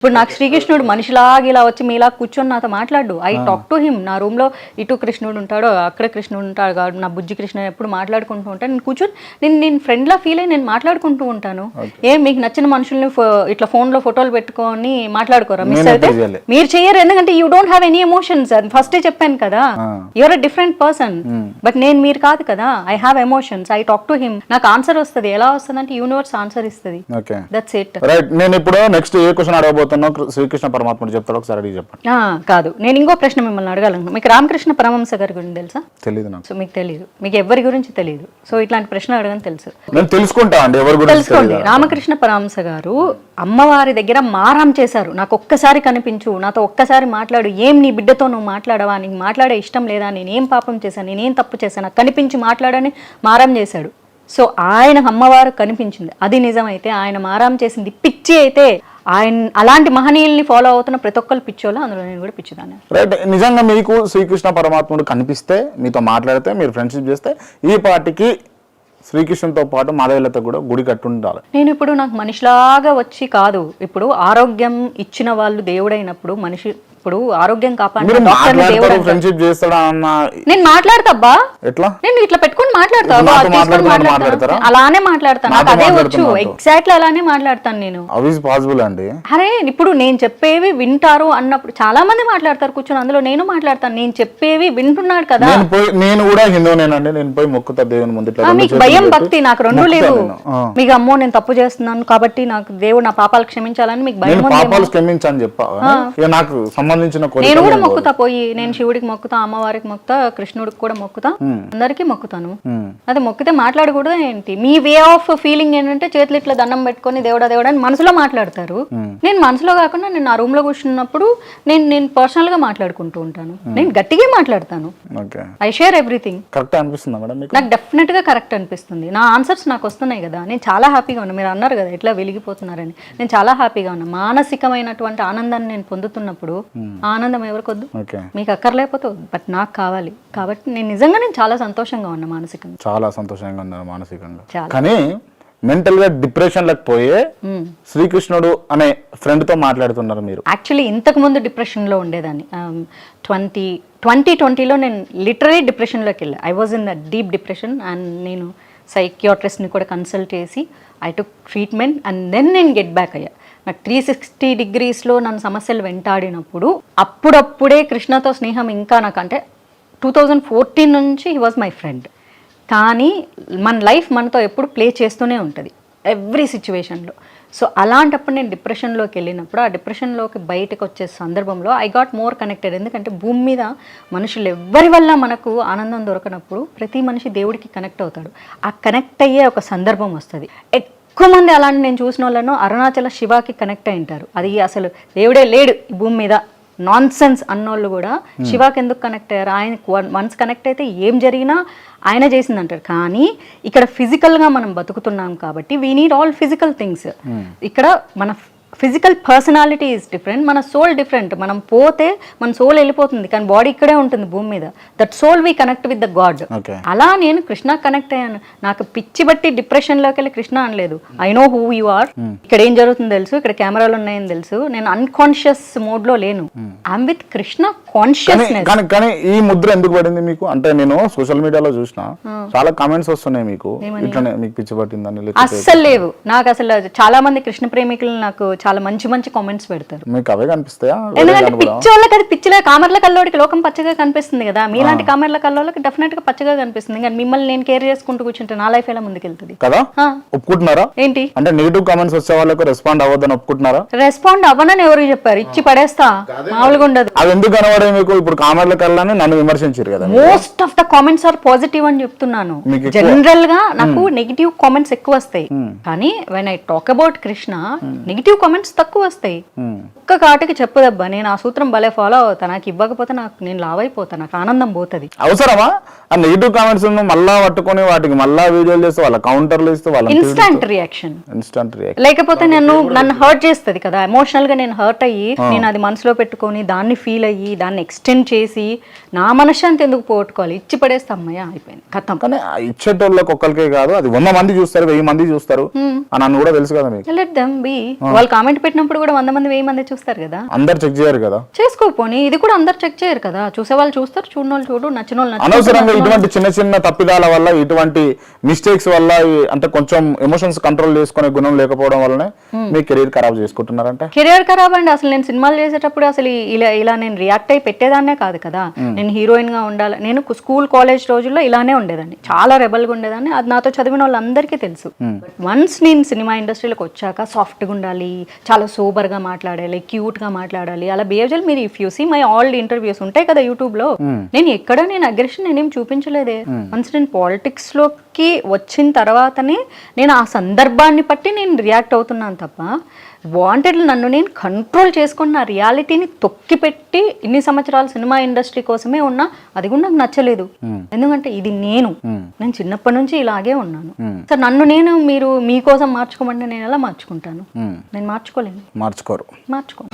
ఇప్పుడు నాకు శ్రీకృష్ణుడు మనిషిలాగా ఇలా వచ్చి మీలా కూర్చొని నాతో మాట్లాడు. ఐ టాక్ టు హిమ్ నా రూమ్లో ఇటు కృష్ణుడు ఉంటాడు అక్కడ కృష్ణుడు ఉంటాడు కాదు నా బుజ్జి కృష్ణ ఎప్పుడు మాట్లాడుకుంటూ ఉంటాను నేను కూర్చొని నేను నేను ఫ్రెండ్ లా ఫీల్ అయ్యి నేను మాట్లాడుకుంటూ ఉంటాను. ఏం మీకు నచ్చిన మనుషుల్ని ఇట్లా ఫోన్లో ఫోటోలు పెట్టుకొని మాట్లాడుకోరా? మిస్ అయితే. మీరు చెయ్యరు ఎందుకంటే you don't have any emotions first చెప్పాను కదా you are a different person but నేను మీరు కాదు కదా I have emotions I talk to him నాకు ఆన్సర్ వస్తుంది. ఎలా వస్తుంది అంటే యూనివర్స్ ఆన్సర్ ఇస్తుంది దట్స్ ఇట్ రైట్ నేను ఇప్పుడు నెక్స్ట్ ఏ క్వశ్చన్ అడగబోతున్నా శ్రీకృష్ణ పరమాత్ముడు చెప్తాడు ఒకసారి అడిగి చెప్పండి. కాదు. నేను ఇంకో ప్రశ్న మిమ్మల్ని అడగాలను మీకు రామకృష్ణ పరమహంస గారి గురించి తెలుసా? తెలియదు నాకు. సో మీకు తెలియదు మీకు ఎవరి గురించి తెలియదు సో ఇట్లాంటి ప్రశ్న అడగని తెలుసు. నేను తెలుసుకుంటా అండి ఎవరి గురించి తెలుసుకోండి. రామకృష్ణ పరమహంస గారు అమ్మవారి దగ్గర మారం చేశారు. నాకు ఒక్కసారి కనిపించు నాతో ఒక్కసారి మాట్లాడు. ఏం నీ బిడ్డతో నువ్వు మాట్లాడవా? నీకు మాట్లాడే ఇష్టం లేదా? నేనేం పాపం చేశాను? నేనేం తప్పు చేశాను? నాకు కనిపించి మాట్లాడని మారం చేశాడు. సో ఆయన అమ్మవారు కనిపించింది. అది నిజమైతే ఆయన మారం చేసింది. పిచ్చి అయితే ఆయన అలాంటి మహనీయుల్ని ఫాలో అవుతున్న ప్రతి ఒక్కరు పిచ్చోళ్ళు అందులో నేను కూడా పిచ్చిదాన్ని. రైట్ నిజంగా మీకు శ్రీకృష్ణ పరమాత్ముడు కనిపిస్తే మీతో మాట్లాడితే మీరు ఫ్రెండ్షిప్ చేస్తే ఈ పార్టీకి శ్రీకృష్ణుతో పాటు మాధవిలతో కూడా గుడి కట్టుండాలి. నేను ఇప్పుడు నాకు మనిషిలాగా వచ్చి కాదు. ఇప్పుడు ఆరోగ్యం ఇచ్చిన వాళ్ళు దేవుడైనప్పుడు మనిషి ఇప్పుడు ఆరోగ్యం అంటారు. ఫ్రెండ్షిప్ చేస్తాడా అన్న నేను మాట్లాడతాబ్బా ఎట్లా? నేను ఇట్లా పెట్టుకొని మాట్లాడతా? అలానే మాట్లాడతాను. నాకు అదే వచ్చు. ఎగ్జాక్ట్లీ అలానే మాట్లాడతాను నేను. పాసిబుల్ అండి? అరే ఇప్పుడు నేను చెప్పేవి వింటారు అన్నప్పుడు చాలా మంది మాట్లాడతారు కూర్చొని. అందులో నేను మాట్లాడతాను. నేను చెప్పేవి వింటున్నాడు కదా. నేను కూడా హిందువునేనండి. నేను పోయి మొక్కుతా దేవుని ముందు మీకు భయం భక్తి నాకు రెండు. ఆ. మీకు అమ్మో నేను తప్పు చేస్తున్నాను కాబట్టి నాకు దేవుడు నా పాపాలు క్షమించాలని మీకు భయం. పాపాలు క్షమించని చెప్పా నాకు సంబంధించిన నేను కూడా మొక్కుతా పోయి నేను శివుడికి మొక్కుతా అమ్మవారికి మొక్కుతా కృష్ణుడికి కూడా మొక్కుతా అందరికీ మొక్కుతాను. అదే మొక్కితే మాట్లాడకూడదు ఏంటి? మీ వే ఆఫ్ ఫీలింగ్ ఏంటంటే చేతులు ఇట్లా దండం పెట్టుకొని దేవుడా దేవుడా అని మనసులో మాట్లాడతారు. నేను మనసులో కాకుండా నేను నా రూమ్లో కూర్చున్నప్పుడు నేను నేను పర్సనల్గా మాట్లాడుకుంటూ ఉంటాను. నేను గట్టిగా మాట్లాడతాను. ఐ షేర్ ఎవ్రీథింగ్ కరెక్ట్ అనిపిస్తుందా నాకు డెఫినెట్గా కరెక్ట్ అనిపిస్తుంది. నా ఆన్సర్స్ నాకు వస్తున్నాయి కదా. నేను చాలా హ్యాపీగా ఉన్నా. మీరు అన్నారు కదా ఎట్లా వెలిగిపోతున్నారని. నేను చాలా హ్యాపీగా ఉన్నా. మానసికమైనటువంటి ఆనందాన్ని నేను పొందుతున్నప్పుడు ఆనందం ఎవరికొద్దు మీకు అక్కర్లేకపోతే. బట్ నాకు కావాలి. కాబట్టి నేను నిజంగా నేను చాలా సంతోషంగా ఉన్నా మానసికంగా. చాలా సంతోషంగా ఉన్నారు మానసికంగా. కానీ మెంటల్గా డిప్రెషన్లకు పోయే శ్రీకృష్ణుడు అనే ఫ్రెండ్తో మాట్లాడుతున్నారు మీరు. యాక్చువల్లీ ఇంతకు ముందు డిప్రెషన్లో ఉండేదాన్ని. ట్వంటీ ట్వంటీ ట్వంటీలో నేను లిటరలీ డిప్రెషన్లోకి వెళ్ళా. I was in the deep depression and నేను సైకియాట్రిస్ట్ని కూడా కన్సల్ట్ చేసి I took treatment and then నేను గెట్ బ్యాక్ అయ్యా. నాకు త్రీ సిక్స్టీ డిగ్రీస్లో నన్ను సమస్యలు వెంటాడినప్పుడు అప్పుడప్పుడే కృష్ణతో స్నేహం ఇంకా నాకు అంటే టూ థౌజండ్ ఫోర్టీన్ నుంచి హీ వాజ్ మై ఫ్రెండ్ కానీ మన లైఫ్ మనతో ఎప్పుడు ప్లే చేస్తూనే ఉంటుంది ఎవ్రీ సిచ్యువేషన్లో సో అలాంటప్పుడు నేను డిప్రెషన్లోకి వెళ్ళినప్పుడు ఆ డిప్రెషన్లోకి బయటకు వచ్చే సందర్భంలో ఐ గాట్ మోర్ కనెక్టెడ్ ఎందుకంటే భూమి మీద మనుషులు ఎవ్వరి వల్ల మనకు ఆనందం దొరకనప్పుడు ప్రతి మనిషి దేవుడికి కనెక్ట్ అవుతాడు. ఆ కనెక్ట్ అయ్యే ఒక సందర్భం వస్తుంది. ఎక్కువ మంది అలాంటి నేను చూసిన వాళ్ళను అరుణాచల శివాకి కనెక్ట్ అయి ఉంటారు. అది అసలు దేవుడే లేడు ఈ భూమి మీద. నాన్ సెన్స్ అన్నోళ్ళు కూడా శివాకి ఎందుకు కనెక్ట్ అయ్యారు? ఆయన వన్స్ కనెక్ట్ అయితే ఏం జరిగినా ఆయన చేసింది అంటారు కానీ ఇక్కడ ఫిజికల్గా మనం బతుకుతున్నాం కాబట్టి we need all physical things ఇక్కడ మన ఫిజికల్ పర్సనాలిటీ ఈజ్ డిఫరెంట్ మన సోల్ డిఫరెంట్ మనం పోతే మన సోల్ వెళ్ళిపోతుంది. కానీ బాడీ ఇక్కడే ఉంటుంది భూమి మీద. That soul we connect with the God అలా నేను కృష్ణ కనెక్ట్ అయ్యాను. నాకు పిచ్చి బట్టి డిప్రెషన్లోకి వెళ్ళి కృష్ణ అనలేదు. I know who you are ఇక్కడ ఏం జరుగుతుందో తెలుసు. ఇక్కడ కెమెరాలు ఉన్నాయని తెలుసు. నేను అన్కాన్షియస్ మోడ్లో లేను. ఐఎమ్ విత్ కృష్ణ కానీ కాన్షియస్నెస్ కానీ కానీ ఈ ముద్ర ఎందుకు పడింది మీకు? అంటే నేను సోషల్ మీడియాలో చూసిన చాలా కామెంట్స్ వస్తున్నాయి మీకు. ఇట్లనే మీకు పిచ్చి పట్టిందని అస్సలు లేవు. నాకు అసలు చాలా మంది కృష్ణ ప్రేమికులు నాకు చాలా మంచి మంచి కామెంట్స్ పెడతారు. మీకు అవే కనిపిస్తాయా? ఎందుకంటే కనపడవా? పిచ్చి వాళ్ళకి అది పిచ్చిలే కామర్ల కల్లోడికి లోకం పచ్చగా కనిపిస్తుంది కదా. మీలాంటి కామర్ల కల్లోళ్ళకి డెఫినెట్గా పచ్చగా కనిపిస్తుంది. కానీ మిమ్మల్ని నేను కేర్ చేసుకుంటూ కూర్చుంటే నా లైఫ్ ఎలా ముందుకెళ్తుంది? కదా? ఆ, ఒప్పుకుంటున్నారా? ఏంటి? అంటే నెగిటివ్ కామెంట్స్ వచ్చే వాళ్ళకు రెస్పాండ్ అవ్వద్దని ఒప్పుకుంటున్నారా? రెస్పాండ్ అవ్వనని ఎవరు చెప్పారు? ఇచ్చి పడేస్తా. మామూలుగా ఉండదు. అవి ఎందుకు కనబడే మీకు? ఇప్పుడు కామెంట్లకు వెళ్ళాలని నన్ను విమర్శించారు కదా most of the comments are positive అని చెప్తున్నాను. జనరల్గా నాకు నెగిటివ్ కామెంట్స్ ఎక్కువ వస్తాయి. కానీ when I talk about Krishna negative comments తక్కువ వస్తాయి. ఒక్క కాటికి చెప్పదబ్బా నేను ఆ సూత్రం భలే ఫాలో అవుతా. నాకు ఇవ్వకపోతే నాకు నేను లావ్ అయిపోతా నాకు ఆనందం పోతుంది. అవసరమా? ఆ నెగిటివ్ కామెంట్స్ మళ్ళా పట్టుకొని వాటికి మళ్ళా వీడియోలు చేస్తే వాళ్ళ కౌంటర్లు ఇస్తే వాళ్ళ ఇన్స్టాంట్ రియాక్షన్ ఇన్స్టంట్ రియాక్ట్ లేకపోతే నన్ను నన్ను హర్ట్ చేస్తుంది కదా. ఎమోషనల్గా నేను హర్ట్ అయ్యి నేను అది మనసులో పెట్టుకొని దాన్ని ఫీల్ అయ్యి దాన్ని ఎక్స్టెండ్ చేసి నా మనశ్శాంతి ఎందుకు పోగొట్టుకోవాలి? ఇచ్చి పడేస్తే అమ్మయ్య అయిపోయింది. కథం. కానీ ఇచ్చేటోళ్ళకి ఒక్కరికే కాదు అది వంద మంది చూస్తారు వెయ్యి మంది చూస్తారు. అని నన్ను కూడా తెలుసు కదా మీకు. లెట్ దెమ్ బి వాళ్ళకి కామెంట్ పెట్టినప్పుడు కూడా వంద మంది వెయ్యి మంది చూస్తారు కదా. అందరు చెక్ చేయరు కదా. చేసుకోపోని ఇది కూడా అందరు చెక్ చేయరు కదా. చూసే వాళ్ళు చూస్తారు చూడని వాళ్ళు చూడు నచ్చిన వాళ్ళు అనవసరంగా ఇటువంటి చిన్న చిన్న తప్పిదాల వల్ల ఇటువంటి మిస్టేక్స్ వల్ల అంటే కొంచెం ఎమోషన్స్ కంట్రోల్ చేసుకునే గుణం లేకపోవడం వల్లనే మీ కెరీర్ ఖరాబ్ చేసుకుంటున్నారంటే? కెరియర్ ఖరాబ్ అండి. అసలు నేను సినిమాలు చేసేటప్పుడు అసలు ఇలా ఇలా నేను రియాక్ట్ అయి పెట్టేదాన్నే కాదు కదా. నేను హీరోయిన్గా ఉండాలి. నేను స్కూల్ కాలేజ్ రోజుల్లో ఇలానే ఉండేదాన్ని. చాలా రెబల్గా ఉండేదాన్ని. అది నాతో చదివిన వాళ్ళందరికీ తెలుసు. వన్స్ నేను సినిమా ఇండస్ట్రీలోకి వచ్చాక సాఫ్ట్గా ఉండాలి చాలా సూపర్గా మాట్లాడాలి క్యూట్గా మాట్లాడాలి. అలా బిహేవ్ చేయాలి. మీరు if you see my all interviews ఉంటాయి కదా యూట్యూబ్లో నేను ఎక్కడ నేను అగ్రెషన్ నేనేం చూపించలేదే. వన్స్ నేను పాలిటిక్స్ లోకి వచ్చిన తర్వాతనే నేను ఆ సందర్భాన్ని బట్టి నేను రియాక్ట్ అవుతున్నాను తప్ప వాంటెడ్ నన్ను నేను కంట్రోల్ చేసుకుని నా రియాలిటీని తొక్కిపెట్టి ఇన్ని సంవత్సరాలు సినిమా ఇండస్ట్రీ కోసమే ఉన్నా అది కూడా నాకు నచ్చలేదు. ఎందుకంటే ఇది నేను. నేను చిన్నప్పటి నుంచి ఇలాగే ఉన్నాను. సో నన్ను నేను మీరు మీకోసం మార్చుకోమంటే నేను ఎలా మార్చుకుంటాను? నేను మార్చుకోలేను. మార్చుకోరు. మార్చుకోను